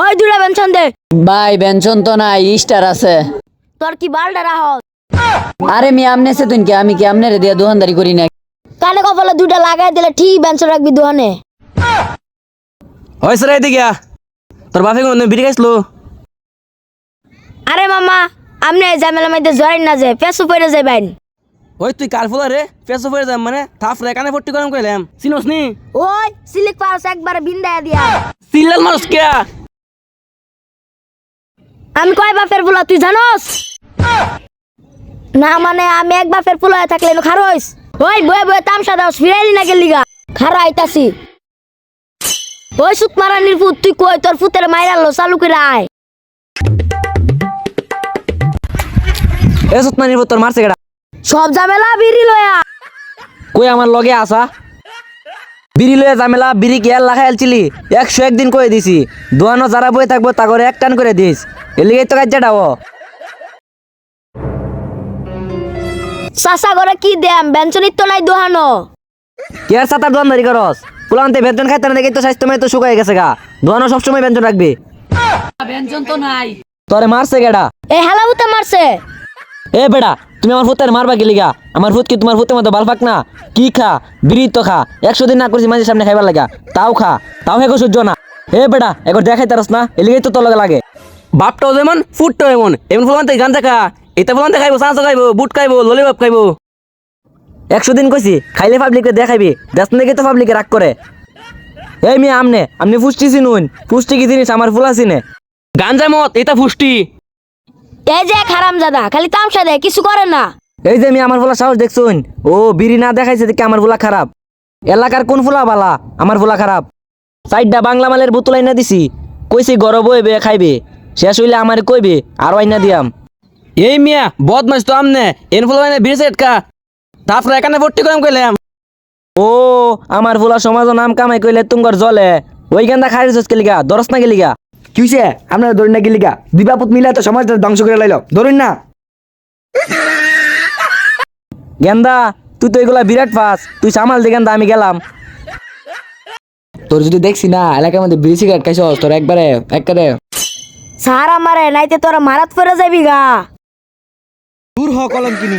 ওই দুটা পেনশন দে। ভাই ব্যঞ্জন তো নাই স্টার আছে। তোর কি বালটা রাহ আরে মি আমনে সে তুই কি? আমি কি আমনে রে দিয়া দোকানদারি করি না কানে কপালে দুটা লাগাই দিলে ঠিক পেনশন রাখবি দোকানে রে এদিকে তোর বাপে কোন বিড়ি খাইছিল? আরে মামা আমনে ঝামেলা মধ্যে জয়েন না যে পেছু পড়ে যাইবেন ওই তুই কার ফুলা রে? ফেসো ফেরে যাম মানে? থাপ রে কানে ফট্টি গরম কইলাম। চিনোস নি? ওই সিলিক একবার বিন্দায় দিয়া। সিলাল মানুষ কে? আমি কয় বাপের পোলা তুই জানোস? না মানে আমি এক বাপের পোলা হয়ে থাকলে খারোইস। ওই বয়ে বয়ে তামসা দাও ফিরাইলি না গেলি গা। খারা আইতাছি ওই সুত মারানির ফুট তুই কই? তোর ফুতের মাইরালো চালু করে আয়। এ সুতমানির তোর মারছে কেডা? সব ঝামেলা বিড়ি লয়া। কই আমার লগে আসা? বিড়ি লয়ে জামেলা বিড়ি কি আর লাখাই আলছিলি একশো একদিন কয়ে দিছি। দোয়ানো যারা বয়ে থাকব তা করে এক টান করে দিস। এলিগে তো কাজ ও। চাষা করে কি দেম বেঞ্চনিত তো নাই দোহানো। কে আর সাতার দোয়ান ধরি করস? পুলান্তে বেতন খাইতে না দেখে তো স্বাস্থ্য মেয়ে তো শুকাই গেছে গা। দোয়ানো সবসময় ব্যঞ্জন রাখবি। ব্যঞ্জন তো নাই। তোরে মারছে কেডা এই হালাবুতে মারছে। এ বেড়া তুমি আমার ফুতের মারবা গেলি গা আমার ফুত কি তোমার ফুতের মতো বাল ফাক না? কি খা? বিড়ি তো খা। একশো দিন না করছি মাঝে সামনে খাইবার লাগা। তাও খা। তাও হেগো সহ্য না। এ বেটা একবার দেখাই তারস না। এলিগেই তো তোর লগে লাগে। বাপটাও যেমন ফুটটাও এমন। এমন ফুলান গান দেখা এটা ফুলান খাইবো সাঁচো খাইবো বুট খাইবো ললিপপ খাইবো। একশো দিন কইছি খাইলে পাবলিকে দেখাইবি। দেশ নাকি তো পাবলিকে রাগ করে। এই মেয়ে আমনে আপনি পুষ্টি চিনুন। পুষ্টি কি জিনিস? আমার ফুলা চিনে গাঞ্জা মত এটা পুষ্টি এই যে খারাম জাদা খালি তামসা দেয় কিছু করে না। এই যে আমি আমার ফুলা সাহস দেখছুন। ও বিড়ি না দেখাইছে দেখে আমার ফুলা খারাপ। এলাকার কোন ফুলা বালা? আমার ফুলা খারাপ। সাইডটা বাংলা মালের বোতল আইনা দিছি। কইছি গরব হইবে খাইবে। শেষ হইলে আমার কইবে আরও আইনা দিয়াম। এই মিয়া বদমাস তো আমনে এন ফুলা আইনা বিড়ি সেটকা তারপরে এখানে ভর্তি করাম কইলাম। ও আমার ফুলা সমাজ নাম কামাই কইলে তুঙ্গর জলে। ওই গান্দা খাই রেছিস গেলিগা দরস না গেলিগা? কি হইছে? আপনারা ধরুন না গেলিকা দুই বাপুত মিলে তো সমাজটা ধ্বংস করে লাইল। ধরুন না। গেন্দা তুই তো এগুলা বিরাট ফাস। তুই সামাল দে গেন্দা আমি গেলাম। তোর যদি দেখছি না এলাকার মধ্যে বিড়ি সিগারেট খাইছ তোর একবারে একবারে। সারা মারে নাইতে তোরা মারাত পরে যাবি গা। দূর হ কলম কিনি